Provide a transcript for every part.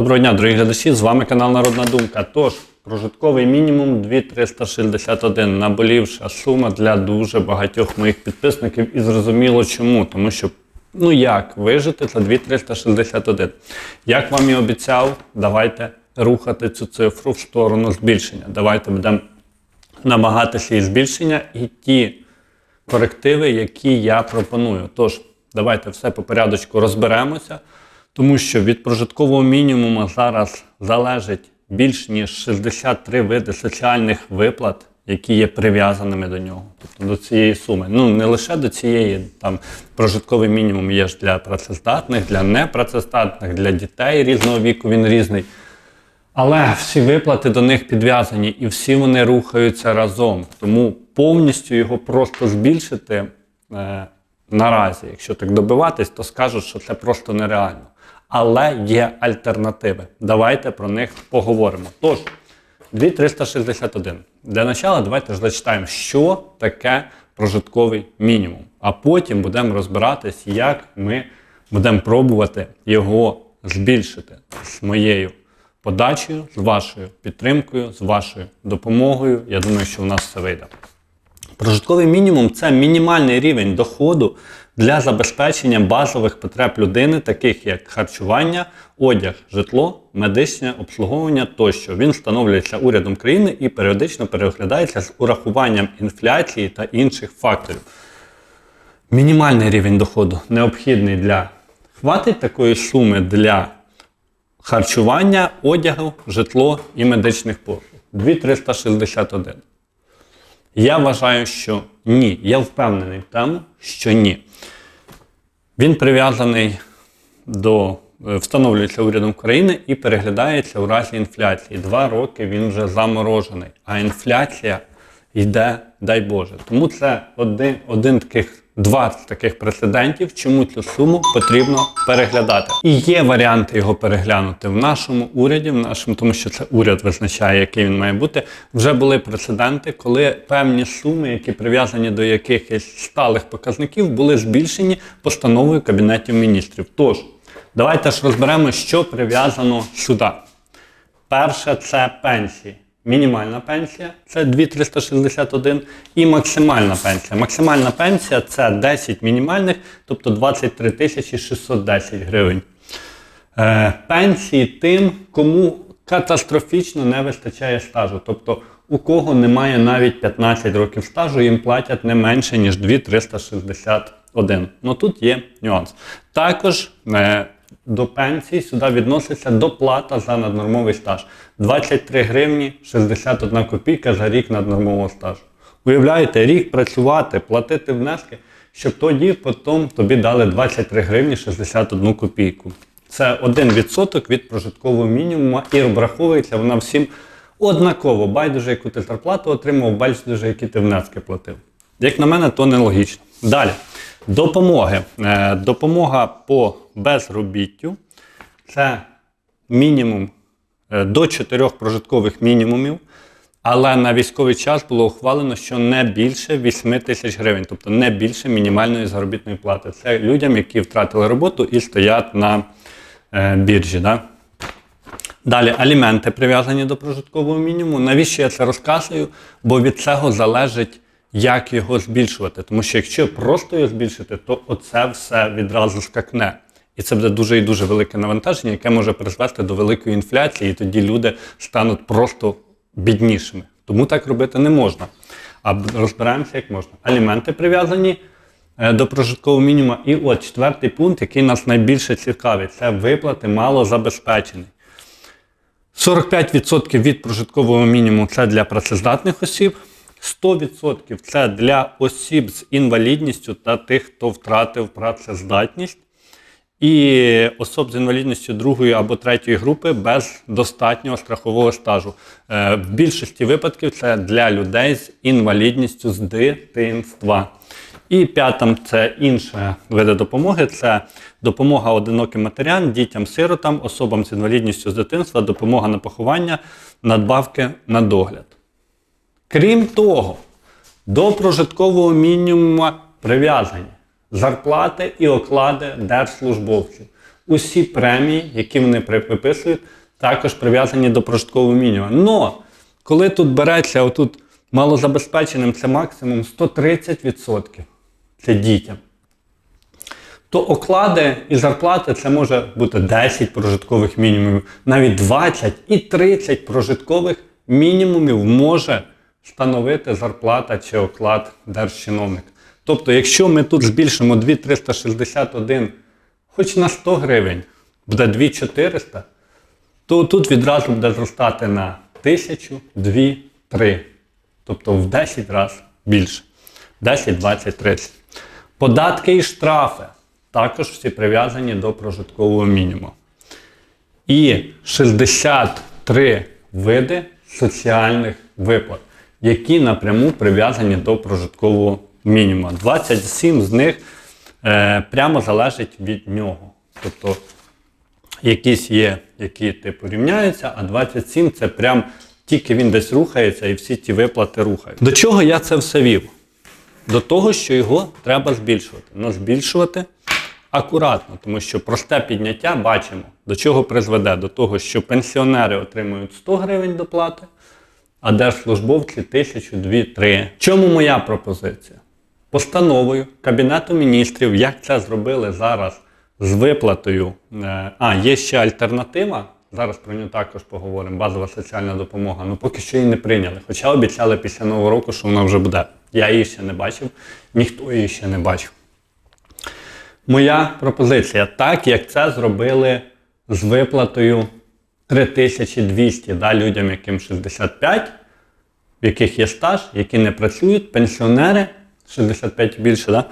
Доброго дня, дорогі глядачі! З вами канал Народна Думка. Тож, прожитковий мінімум 2361 наболівша сума для дуже багатьох моїх підписників. І зрозуміло чому. Тому що, ну як вижити за 2361? Як вам і обіцяв, давайте рухати цю цифру в сторону збільшення. Давайте будемо намагатися її збільшення і ті корективи, які я пропоную. Тож, давайте все по порядочку розберемося, тому що від прожиткового мінімуму зараз залежить більш ніж 63 види соціальних виплат, які є прив'язаними до нього, тобто до цієї суми. Ну не лише до цієї, там прожитковий мінімум є ж для працездатних, для непрацездатних, для дітей різного віку, він різний. Але всі виплати до них підв'язані і всі вони рухаються разом. Тому повністю його просто збільшити е, наразі, якщо так добиватись, то скажуть, що це просто нереально. Але є альтернативи. Давайте про них поговоримо. Тож, 2361. Для початку давайте ж зачитаємо, що таке прожитковий мінімум. А потім будемо розбиратись, як ми будемо пробувати його збільшити з моєю подачею, з вашою підтримкою, з вашою допомогою. Я думаю, що в нас все вийде. Прожитковий мінімум це мінімальний рівень доходу для забезпечення базових потреб людини, таких як харчування, одяг, житло, медичне обслуговування тощо. Він встановлюється урядом країни і періодично переглядається з урахуванням інфляції та інших факторів. Мінімальний рівень доходу необхідний для хватить такої суми для харчування, одягу, житло і медичних послуг. 2361. Я вважаю, що ні. Я впевнений в тому, що ні. Він прив'язаний до е, встановлюється урядом країни і переглядається у разі інфляції. Два роки він вже заморожений, а інфляція йде, дай Боже. Тому це один, один таких. Два таких прецедентів, чому цю суму потрібно переглядати. І є варіанти його переглянути в нашому уряді, в нашому, тому що це уряд визначає, який він має бути. Вже були прецеденти, коли певні суми, які прив'язані до якихось сталих показників, були збільшені постановою Кабінетів міністрів. Тож, давайте ж розберемо, що прив'язано сюди. Перше це пенсії. Мінімальна пенсія це 2361 і максимальна пенсія. Максимальна пенсія це 10 мінімальних, тобто 23 тисячі 610 гривень. Е, пенсії тим, кому катастрофічно не вистачає стажу. Тобто, у кого немає навіть 15 років стажу, їм платять не менше, ніж 2361. Ну тут є нюанс. Також е, до пенсії сюди відноситься доплата за наднормовий стаж. 23 гривні 61 копійка за рік наднормового стажу. Уявляєте, рік працювати, платити внески, щоб тоді потім тобі дали 23 гривні 61 копійку. Це 1% від прожиткового мінімуму і обраховується вона всім однаково. Байдуже, яку ти зарплату отримав, байдуже, які ти внески платив. Як на мене, то нелогічно. Далі. Допомоги. Е, Допомога по безробіттю. Це мінімум е, до 4 прожиткових мінімумів. Але на військовий час було ухвалено, що не більше 8 тисяч гривень, тобто не більше мінімальної заробітної плати. Це людям, які втратили роботу і стоять на е, біржі. Да? Далі аліменти прив'язані до прожиткового мінімуму. Навіщо я це розказую? Бо від цього залежить, як його збільшувати. Тому що якщо просто його збільшити, то оце все відразу скакне. І це буде дуже і дуже велике навантаження, яке може призвести до великої інфляції, і тоді люди стануть просто біднішими. Тому так робити не можна. А розбираємося, як можна. Аліменти прив'язані е, до прожиткового мінімуму. І от четвертий пункт, який нас найбільше цікавить, це виплати малозабезпечених. 45% від прожиткового мінімуму це для працездатних осіб, 100% це для осіб з інвалідністю та тих, хто втратив працездатність, і особ з інвалідністю другої або третьої групи без достатнього страхового стажу. Е, В більшості випадків це для людей з інвалідністю з дитинства. І п'ятим це інші види допомоги. Це допомога одиноким матерям, дітям-сиротам, особам з інвалідністю з дитинства, допомога на поховання, надбавки на догляд. Крім того, до прожиткового мінімуму прив'язані зарплати і оклади держслужбовців. усі премії, які вони при- виписують, також прив'язані до прожиткового мінімуму. Но коли тут береться отут малозабезпеченим, це максимум 130%. Це дітям. То оклади і зарплати це може бути 10 прожиткових мінімумів, навіть 20 і 30 прожиткових мінімумів може становити зарплата чи оклад держчиновник. Тобто, якщо ми тут збільшимо 2361 хоч на 100 гривень, буде 2400, то тут відразу буде зростати на 1000, 2, 3. Тобто в 10 разів більше. 10, 20, 30. Податки і штрафи також всі прив'язані до прожиткового мінімуму. І 63 види соціальних виплат, які напряму прив'язані до прожиткового мінімуму. 27 з них е, прямо залежить від нього. Тобто якісь є, які типу рівняються, а 27 це прям тільки він десь рухається і всі ті виплати рухають. До чого я це все вів? До того, що його треба збільшувати. Но збільшувати акуратно, тому що просте підняття бачимо, до чого призведе. До того, що пенсіонери отримують 100 гривень доплати, а держслужбовці 1000, 2, 3. Чому моя пропозиція? Постановою Кабінету міністрів, як це зробили зараз з виплатою. е, А, є ще альтернатива. Зараз про нього також поговоримо. Базова соціальна допомога. Ну поки що її не прийняли. Хоча обіцяли після нового року, що вона вже буде. Я її ще не бачив, ніхто її ще не бачив. Моя пропозиція, так як це зробили з виплатою 3200 да, людям, яким 65, в яких є стаж, які не працюють, пенсіонери 65 і більше, да,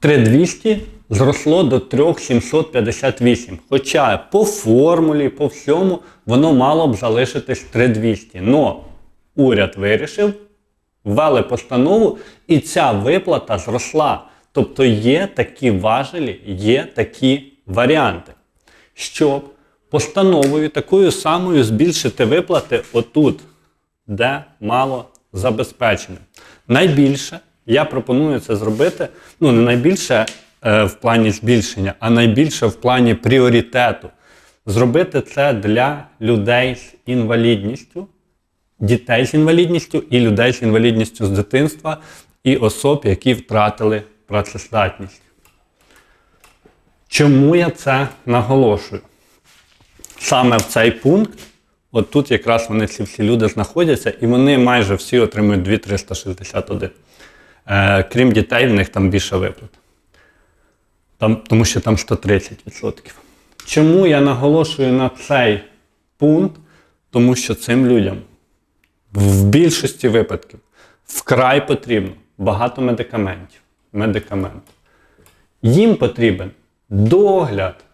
3200 зросло до 3758. Хоча по формулі, по всьому, воно мало б залишитись 3200. Но уряд вирішив, ввели постанову, і ця виплата зросла. Тобто є такі важелі, є такі варіанти, щоб постановою такою самою збільшити виплати отут, де мало забезпечено. Найбільше я пропоную це зробити, ну не найбільше е, в плані збільшення, а найбільше в плані пріоритету. Зробити це для людей з інвалідністю, дітей з інвалідністю і людей з інвалідністю з дитинства, і особ, які втратили працездатність. Чому я це наголошую? Саме в цей пункт, от тут якраз вони ці всі люди знаходяться, і вони майже всі отримують 2361. Е, крім дітей, в них там більше виплат. Там, тому що там 130%. Чому я наголошую на цей пункт? Тому що цим людям в більшості випадків вкрай потрібно багато медикаментів. медикаментів. Їм потрібен догляд.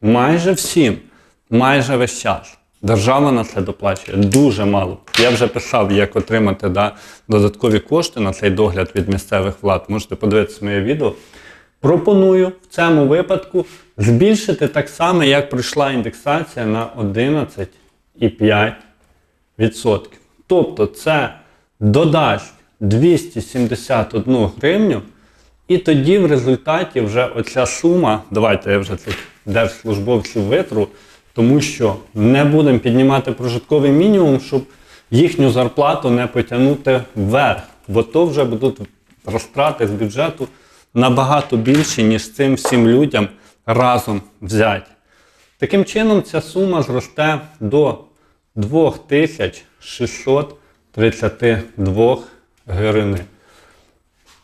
Майже всім, майже весь час. Держава на це доплачує дуже мало. Я вже писав, як отримати да, додаткові кошти на цей догляд від місцевих влад. Можете подивитися моє відео. Пропоную в цьому випадку збільшити так само, як пройшла індексація на 11,5%. Тобто це додасть 271 гривню, і тоді в результаті вже оця сума, давайте я вже цих держслужбовців витру, тому що не будемо піднімати прожитковий мінімум, щоб їхню зарплату не потягнути вверх, бо то вже будуть розтрати з бюджету набагато більші, ніж цим всім людям разом взяті. Таким чином, ця сума зросте до 2632 гривень.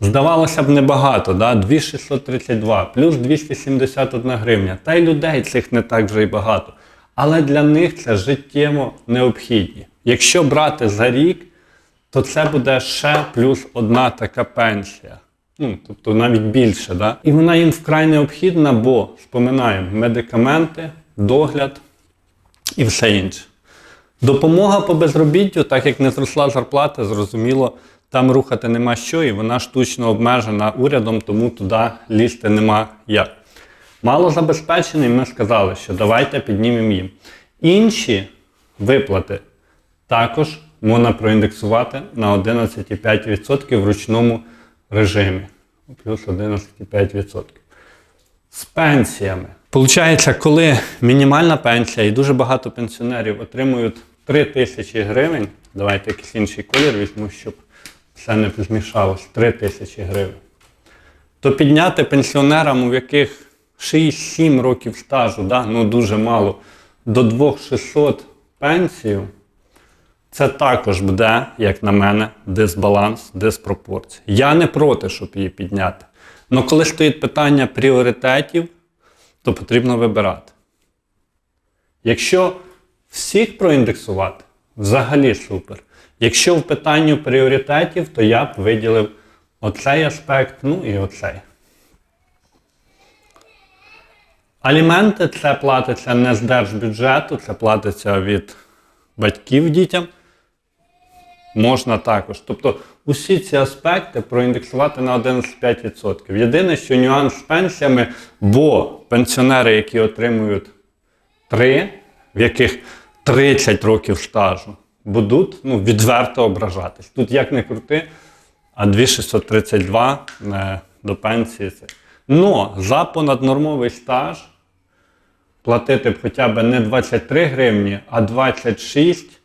Здавалося б, небагато, да? 2632 плюс 271 гривня. Та й людей цих не так вже й багато. Але для них це життєво необхідні. Якщо брати за рік, то це буде ще плюс одна така пенсія. Ну, тобто навіть більше. Да? І вона їм вкрай необхідна, бо споминаємо медикаменти, догляд і все інше. Допомога по безробіттю, так як не зросла зарплата, зрозуміло, там рухати нема що, і вона штучно обмежена урядом, тому туди лізти нема як. Мало забезпечений, ми сказали, що давайте піднімемо їм. Інші виплати також можна проіндексувати на 11,5% в ручному режимі. Плюс 11,5%. З пенсіями Получається, коли мінімальна пенсія і дуже багато пенсіонерів отримують 3 тисячі гривень, давайте якийсь інший колір візьму, щоб все не змішалось, 3 тисячі гривень, то підняти пенсіонерам, у яких 6-7 років стажу, да, ну дуже мало, до 2600 пенсію, це також буде, як на мене, дисбаланс, диспропорція. Я не проти, щоб її підняти. Але коли стоїть питання пріоритетів, то потрібно вибирати. Якщо всіх проіндексувати, взагалі супер. Якщо в питанні пріоритетів, то я б виділив оцей аспект, ну і оцей. Аліменти це платиться не з держбюджету, це платиться від батьків дітям. Можна також. Тобто усі ці аспекти проіндексувати на 11,5%. Єдине, що нюанс з пенсіями, бо пенсіонери, які отримують 3, в яких 30 років стажу, будуть ну, відверто ображатись. Тут як не крути, а 2632 е, до пенсії. Це. Но за понаднормовий стаж платити б хоча б не 23 гривні, а 26,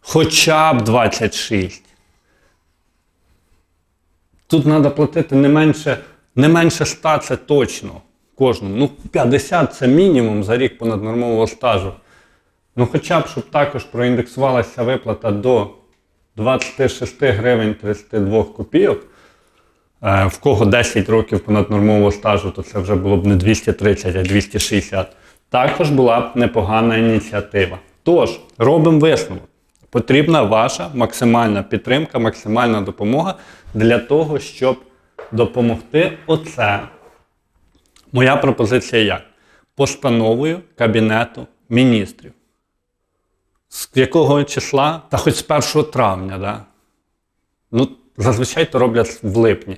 хоча б 26. Тут треба платити не менше, не менше 100, це точно кожному. Ну, 50 це мінімум за рік понаднормового стажу. Ну, хоча б, щоб також проіндексувалася виплата до 26 гривень 32 копійок. Е, В кого 10 років понаднормового стажу, то це вже було б не 230, а 260. Також була б непогана ініціатива. Тож, робимо висновок. Потрібна ваша максимальна підтримка, максимальна допомога для того, щоб допомогти оце. Моя пропозиція як? Постановою Кабінету міністрів. З якого числа? Та хоч з 1 травня, да? Ну, зазвичай то роблять в липні.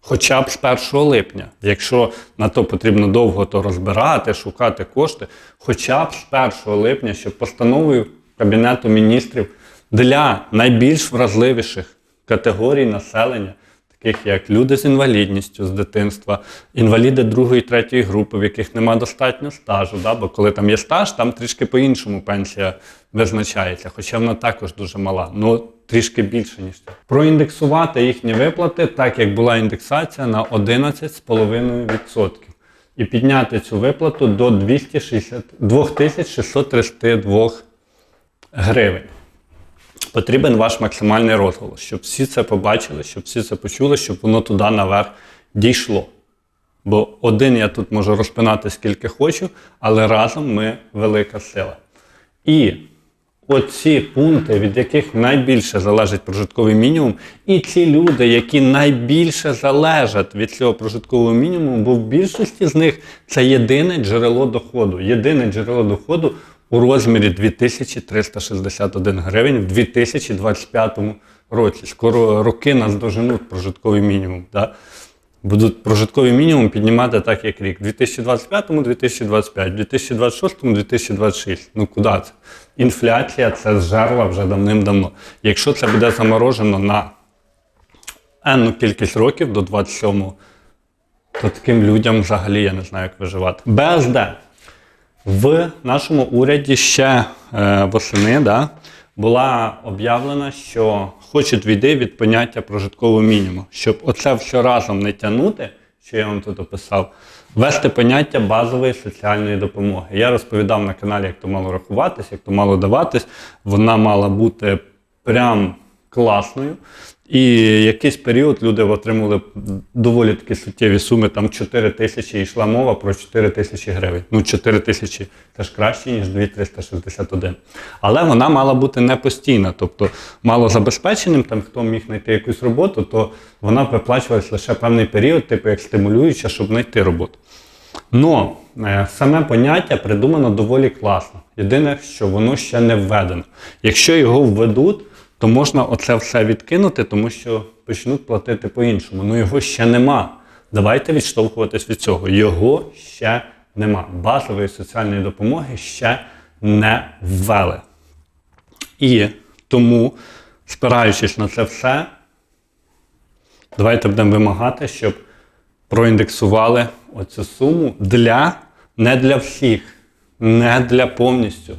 Хоча б з 1 липня. Якщо на то потрібно довго то розбирати, шукати кошти, хоча б з 1 липня, щоб постановою Кабінету міністрів для найбільш вразливіших категорій населення, таких як люди з інвалідністю з дитинства, інваліди другої, третьої групи, в яких нема достатньо стажу. Да? Бо коли там є стаж, там трішки по-іншому пенсія визначається, хоча вона також дуже мала. Ну, трішки більше, ніж це. Проіндексувати їхні виплати, так як була індексація на 11,5%. І підняти цю виплату до 260, 2632 гривень. Потрібен ваш максимальний розголос, щоб всі це побачили, щоб всі це почули, щоб воно туди наверх дійшло. Бо один я тут можу розпинати скільки хочу, але разом ми велика сила. І оці пункти, від яких найбільше залежить прожитковий мінімум, і ці люди, які найбільше залежать від цього прожиткового мінімуму, бо в більшості з них це єдине джерело доходу. Єдине джерело доходу у розмірі 2361 гривень в 2025 році. Скоро роки нас доженуть прожитковий мінімум. Да? Будуть прожитковий мінімум піднімати так, як рік. У 2025-му 2025, 2026-му 2026. Ну куди це? Інфляція це зжерла вже давним-давно. Якщо це буде заморожено на енну кількість років до 27-му, то таким людям взагалі я не знаю, як виживати. БСД. В нашому уряді ще е, восени да, була об'явлена, що хочуть відійти від поняття прожиткового мінімуму. Щоб оце все разом не тягнути, що я вам тут описав, ввести поняття базової соціальної допомоги. Я розповідав на каналі, як то мало рахуватись, як то мало даватись. Вона мала бути прям класною. І якийсь період люди отримали доволі такі суттєві суми, там 4 тисячі, йшла мова про 4 тисячі гривень. Ну, 4 тисячі це ж краще, ніж 2361. Але вона мала бути не постійна, тобто малозабезпеченим, там хто міг знайти якусь роботу, то вона виплачувалась лише певний період, типу як стимулююча, щоб знайти роботу. Но е, саме поняття придумано доволі класно. Єдине, що воно ще не введено. Якщо його введуть, то можна оце все відкинути, тому що почнуть платити по-іншому. Ну його ще нема. Давайте відштовхуватись від цього. Його ще нема. Базової соціальної допомоги ще не ввели. І тому, спираючись на це все, давайте будемо вимагати, щоб проіндексували оцю суму для Не для всіх, не для повністю,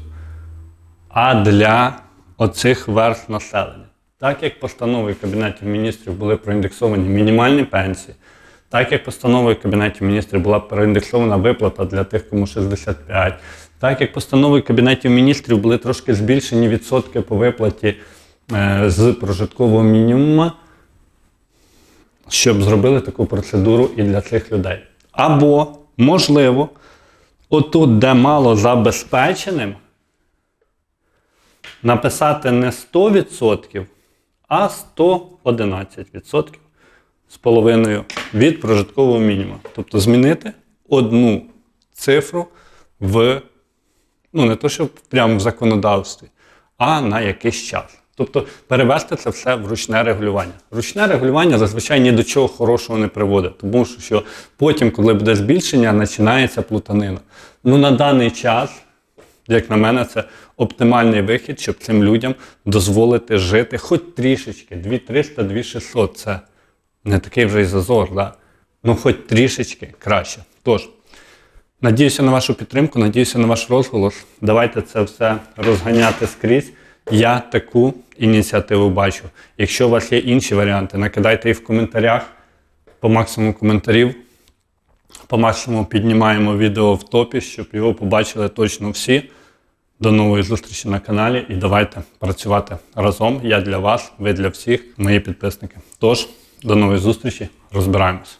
а для оцих верств населення. Так як постановою Кабінетів міністрів були проіндексовані мінімальні пенсії, так як постановою Кабінетів міністрів була проіндексована виплата для тих, кому 65, так як постановою Кабінетів міністрів були трошки збільшені відсотки по виплаті е, з прожиткового мінімуму, щоб зробили таку процедуру і для цих людей. Або, можливо, отут, де мало забезпеченим, написати не 100%, а 111% з половиною від прожиткового мінімуму. Тобто змінити одну цифру в, ну не то, що прямо в законодавстві, а на якийсь час. Тобто перевести це все в ручне регулювання. Ручне регулювання зазвичай ні до чого хорошого не приводить, тому що, потім, коли буде збільшення, починається плутанина. Ну на даний час як на мене, це оптимальний вихід, щоб цим людям дозволити жити хоч трішечки, 2300, 2600 це не такий вже й зазор, да? ну хоч трішечки краще. Тож, надіюся на вашу підтримку, надіюся на ваш розголос. Давайте це все розганяти скрізь. Я таку ініціативу бачу. Якщо у вас є інші варіанти, накидайте їх в коментарях по максимуму коментарів. По максимуму піднімаємо відео в топі, щоб його побачили точно всі. До нової зустрічі на каналі і давайте працювати разом. Я для вас, ви для всіх, мої підписники. Тож, до нової зустрічі, розбираємось.